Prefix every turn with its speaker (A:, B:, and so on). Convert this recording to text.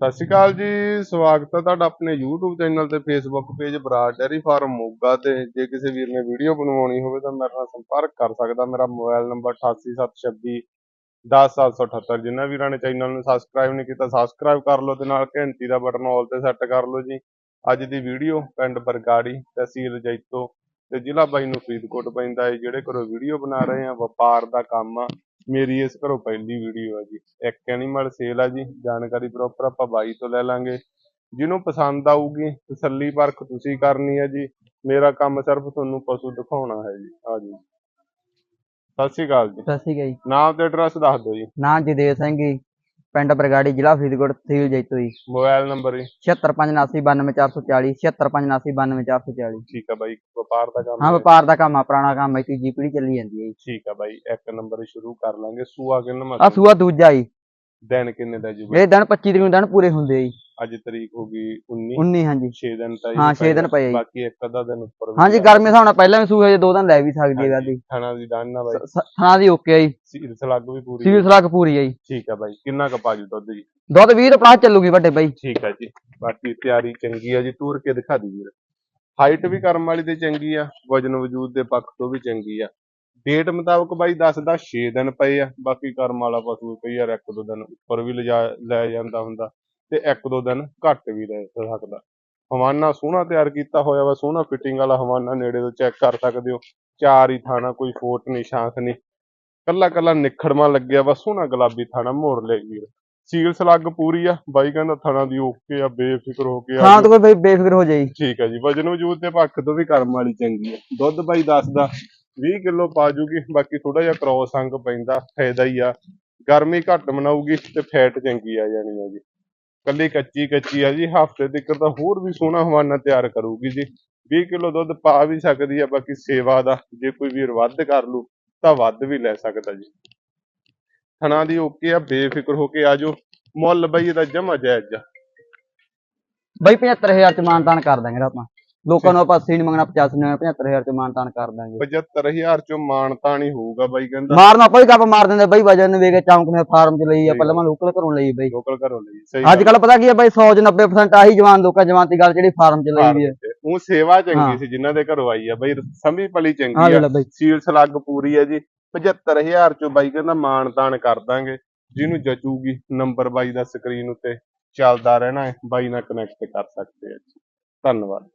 A: ਸਤਿ ਸ਼੍ਰੀ ਅਕਾਲ ਜੀ, ਸਵਾਗਤ ਹੈ ਤੁਹਾਡਾ ਆਪਣੇ YouTube ਚੈਨਲ ਤੇ Facebook page Brar dairy farm Moga ਤੇ। ਜੇ ਕਿਸੇ ਵੀਰ ਨੇ ਵੀਡੀਓ ਬਣਵਾਉਣੀ ਹੋਵੇ ਤਾਂ ਮੇਰੇ ਨਾਲ ਸੰਪਰਕ ਕਰ ਸਕਦਾ। ਮੇਰਾ ਮੋਬਾਈਲ ਨੰਬਰ 8876 10778 ਜਿਨ੍ਹਾਂ ਵੀਰਾਂ ਨੇ ਚੈਨਲ ਨੂੰ ਸਬਸਕ੍ਰਾਈਬ ਨਹੀਂ ਕੀਤਾ ਸਬਸਕ੍ਰਾਈਬ ਕਰ ਲਓ ਤੇ ਨਾਲ ਘੰਟੀ ਦਾ ਬਟਨ ਆਲ ਤੇ ਸੈੱਟ ਕਰ ਲਓ ਜੀ। ਅੱਜ ਦੀ ਵੀਡੀਓ ਪਿੰਡ ਬਰਗਾੜੀ, ਤਹਿਸੀਲ ਜੈਤੋ ਤੇ ਜ਼ਿਲ੍ਹਾ ਬਾਈ ਨੂੰ ਫਰੀਦਕੋਟ ਪੈਂਦਾ ਹੈ, ਜਿਹੜੇ ਘਰੋਂ ਵੀਡੀਓ ਬਣਾ ਰਹੇ ਆ, ਵਪਾਰ ਦਾ ਕੰਮ ਆ। ਮੇਰੀ ਇਸ ਘਰੋਂ ਪਹਿਲੀ ਵੀਡੀਓ ਹੈ ਜੀ। ਇੱਕ ਐਨੀਮਲ ਸੇਲ ਆ ਜੀ। ਜਾਣਕਾਰੀ ਪ੍ਰੋਪਰ ਆਪਾਂ ਬਾਈ ਤੋਂ ਲੈ ਲਾਂਗੇ। ਜਿਹਨੂੰ ਪਸੰਦ ਆਊਗੀ ਤਸੱਲੀ ਪਰਖ ਤੁਸੀਂ ਕਰਨੀ ਹੈ ਜੀ। ਮੇਰਾ ਕੰਮ ਸਿਰਫ ਤੁਹਾਨੂੰ ਪਸ਼ੂ ਦਿਖਾਉਣਾ ਹੈ ਜੀ। ਆ ਜੀ। ਸਤਿ ਸ਼੍ਰੀ ਅਕਾਲ ਜੀ।
B: ਸਤਿ ਸ਼੍ਰੀ ਅਕਾਲ ਜੀ।
A: ਨਾਮ ਤੇ ਐਡਰੈਸ ਦੱਸ ਦਿਓ ਜੀ।
B: ਨਾਂ ਜਗਦੇਵ ਸਿੰਘ ਜੀ। ਪਿੰਡ ਬਰਗਾੜੀ ਜ਼ਿਲ੍ਹਾ ਫਰੀਦਕੋਟ ਤਹਿਸੀਲ ਜੈਤੋ ਜੀ।
A: ਮੋਬਾਈਲ ਨੰਬਰ ਜੀ।
B: 7579929440 7579929440
A: ਠੀਕ ਆ ਬਾਈ ਵਪਾਰ ਦਾ ਕੰਮ
B: ਹਾਂ। ਵਪਾਰ ਦਾ ਕੰਮ ਆ ਪੁਰਾਣਾ ਕੰਮ ਹੈ ਤੀਜੀ ਪੀੜ੍ਹੀ ਚੱਲੀ ਜਾਂਦੀ ਹੈ ਜੀ।
A: ਠੀਕ ਆ ਬਾਈ ਇੱਕ ਨੰਬਰ ਸ਼ੁਰੂ ਕਰ ਲਾਂਗੇ। ਸੂਆ ਕਿੰਨਾ
B: ਆ
A: ਮਤਲਬ
B: ਸੂਆ ਦੂਜਾ ਜੀ।
A: ਦਿਨ ਕਿੰਨੇ ਦਾ ਜੀ?
B: ਇਹ ਦਿਨ 25 ਤਰੀਕ ਨੂੰ ਦਿਨ ਪੂਰੇ ਹੁੰਦੇ ਆ ਜੀ।
A: ਅੱਜ ਤਰੀਕ ਹੋ ਗਈ 19
B: 19 ਹਾਂਜੀ।
A: 6 ਦਿਨ ਤਾਂ
B: ਹਾਂ,
A: ਜੀ
B: ਛੇ ਦਿਨ ਪਏ ਜੀ।
A: ਬਾਕੀ ਇੱਕ ਅੱਧਾ ਦਿਨ ਉੱਪਰ ਵੀ
B: ਹਾਂਜੀ। ਗਰਮੀ ਹਿਸਾਬ ਨਾਲ ਪਹਿਲਾਂ ਵੀ ਸੂਏ ਜੇ ਦੋ ਦਿਨ ਲੈ ਵੀ ਸਕਦੀ ਹੈ ਗਾਦੀ
A: ਥਣਾ ਦੀ ਡਾਨ ਨਾ ਬਾਈ।
B: ਥਾਂ ਦੀ ਓਕੇ ਆ ਜੀ।
A: ਸੀਲ ਸਲੱਗ ਵੀ ਪੂਰੀ
B: ਸੀਲ ਸਲੱਗ ਪੂਰੀ ਆ ਜੀ।
A: ਠੀਕ ਆ ਬਾਈ ਕਿੰਨਾ ਕੁ ਪਾਜੂ ਦੁੱਧ ਜੀ?
B: ਦੁੱਧ 20 ਤੋਂ ਪਲਾਸ ਚੱਲੂਗੀ ਵੱਡੇ ਬਾਈ।
A: ਠੀਕ ਆ ਜੀ ਬਾਕੀ ਤਿਆਰੀ ਚੰਗੀ ਆ ਜੀ ਤੂਰ ਕੇ ਦਿਖਾ ਦੀ ਵੀਰ। ਹਾਈਟ ਵੀ ਕਰਮ ਵਾਲੀ ਤੇ ਚੰਗੀ ਆ ਵਜਨ ਵਜੂਦ ਦੇ ਪੱਖ ਤੋਂ ਵੀ ਚੰਗੀ ਆ। ਡੇਟ ਮੁਤਾਬਕ ਬਾਈ ਦੱਸਦਾ 6 ਦਿਨ ਪਏ ਆ ਬਾਕੀ ਕਰਮ ਵਾਲਾ ਪਸ਼ੂ ਕਈ ਵਾਰ ਇੱਕ ਦੋ ਦਿਨ ਉੱਪਰ ਵੀ ਲਿਜਾ ਲੈ ਜਾਂਦਾ ਹੁੰਦਾ। ਤੇ ਇੱਕ ਦੋ ਦਿਨ ਘੱਟ ਵੀ ਲੈ ਸਕਦਾ। ਹਵਾਨਾ ਸੋਹਣਾ ਤਿਆਰ ਕੀਤਾ ਹੋਇਆ ਵਾ ਸੋਹਣਾ ਫਿਟਿੰਗ ਵਾਲਾ ਹਵਾਨਾ ਨੇੜੇ ਤੋਂ ਚੈੱਕ ਕਰ ਸਕਦੇ ਹੋ। ਚਾਰ ਹੀ ਥਾਣਾ ਕੋਈ ਫੋਟ ਨਹੀਂ ਸ਼ਾਂਖ ਨਹੀਂ। ਕੱਲਾ ਕੱਲਾ ਨਿਖੜਮਾ ਲੱਗਿਆ ਵਾ ਸੋਹਣਾ ਗੁਲਾਬੀ ਥਾਣਾ ਮੋੜ ਲੈ ਵੀਰ ਸੀਲ ਸਲੱਗ ਪੂਰੀ ਆ ਬਾਈ ਕਹਿੰਦਾ ਥਣਾ ਦੀ ਓਕੇ ਆ ਬੇਫਿਕਰ ਹੋ ਕੇ ਆ।
B: ਥਾਂ ਤੋਂ ਕੋਈ ਬਾਈ ਬੇਫਿਕਰ ਹੋ ਜਾਈ।
A: ਠੀਕ ਹੈ ਜੀ ਵਜਨ ਵਜੂਦ ਦੇ ਪੱਖ ਤੋਂ ਵੀ ਕਰਮ ਵਾਲੀ ਚੰਗੀ ਹੈ ਦੁੱਧ ਬਾਈ ਦੱਸਦਾ 20 ਕਿਲੋ ਪਾ ਜੂਗੀ ਬਾਕੀ ਥੋੜਾ ਜਿਹਾ ਕ੍ਰੋਸ ਅੰਗ ਪੈਂਦਾ ਫਾਇਦਾ ਹੀ ਆ। ਗਰਮੀ ਘੱਟ ਮਨਾਊਗੀ ਤੇ ਫੈਟ ਚੰਗੀ ਆ ਜਾਣੀ ਆ ਜੀ। ਕੱਲੀ ਕੱਚੀ ਕੱਚੀ ਆ ਜੀ, ਹਫ਼ਤੇ ਤੱਕ ਤਾਂ ਹੋਰ ਵੀ ਸੋਹਣਾ ਹਵਾਨਾ ਤਿਆਰ ਕਰੂਗੀ ਜੀ। 20 ਕਿਲੋ ਦੁੱਧ ਪਾ ਵੀ ਸਕਦੀ ਆ, ਬਾਕੀ ਸੇਵਾ ਦਾ ਜੇ ਕੋਈ ਵੀਰ ਵੱਧ ਕਰ ਲੂ, ਤਾਂ ਵੱਧ ਵੀ ਲੈ ਸਕਦਾ ਜੀ। ਥਣਾ ਦੀ ਓਕੇ ਆ, ਬੇਫਿਕਰ ਹੋ ਕੇ ਆਜੋ। ਮੁੱਲ ਬਈ ਇਹਦਾ ਜਮਾ ਜਾਇਜ਼ ਆ।
B: ਬਾਈ 75000 ਚ ਮਾਨਤਾਨ ਕਰ ਦਾਂਗੇ ਆਪਾਂ। ਲੋਕਾਂ ਨੂੰ ਆਪਾਂ 80 ਨਹੀਂ ਮੰਗਣਾ 85 ਨਹੀਂ 75000 ਚ ਮਾਨਤਾਨ ਕਰ ਦਾਂਗੇ।
A: 75000 ਚੋਂ ਮਾਨਤਾ ਨਹੀਂ ਹੋਊਗਾ ਬਾਈ ਕਹਿੰਦਾ।
B: ਮਾਰਨ ਵੀ ਕੱਪ ਮਾਰ ਦਿੰਦੇ ਬਾਈ ਵਜਨ ਵੇਖ ਕੇ ਚੌਂਕ ਨੇ ਫਾਰਮ ਚ ਲਈ ਆਪਾਂ ਲਵਾਂ ਲੋਕਲ ਘਰੋਂ ਲਈ ਬਾਈ।
A: ਲੋਕਲ ਘਰੋਂ ਲਈ ਸਹੀ
B: ਅੱਜ ਕੱਲ ਪਤਾ ਕੀ ਹੈ ਬਾਈ 100 ਚ 90% ਆਹੀ ਜਵਾਨ ਲੋਕਾਂ ਜਵਾਨ ਦੀ ਗੱਲ ਜਿਹੜੀ ਫਾਰਮ ਚ ਲਈ ਵੀ ਹੈ
A: ਉਹ ਸੇਵਾ ਚੰਗੀ। ਸੀ ਜਿਨ੍ਹਾਂ ਦੇ ਘਰੋਂ ਆਈ ਆ ਬਈ ਸਮੀ ਪਲੀ ਚੰਗੀ ਆ। ਸੀਲ ਸਲੱਗ ਪੂਰੀ ਆ ਜੀ। 75000 ਚੋਂ ਬਾਈ ਕਹਿੰਦਾ ਮਾਣ ਤਾਣ ਕਰ ਦਾਂਗੇ। ਜਿਹਨੂੰ ਜਚੂਗੀ ਨੰਬਰ ਬਾਈ ਦਾ ਸਕਰੀਨ ਉੱਤੇ ਚੱਲਦਾ ਰਹਿਣਾ ਹੈ ਬਾਈ ਨਾਲ ਕਨੈਕਟ ਕਰ ਸਕਦੇ ਆ ਜੀ। ਧੰਨਵਾਦ।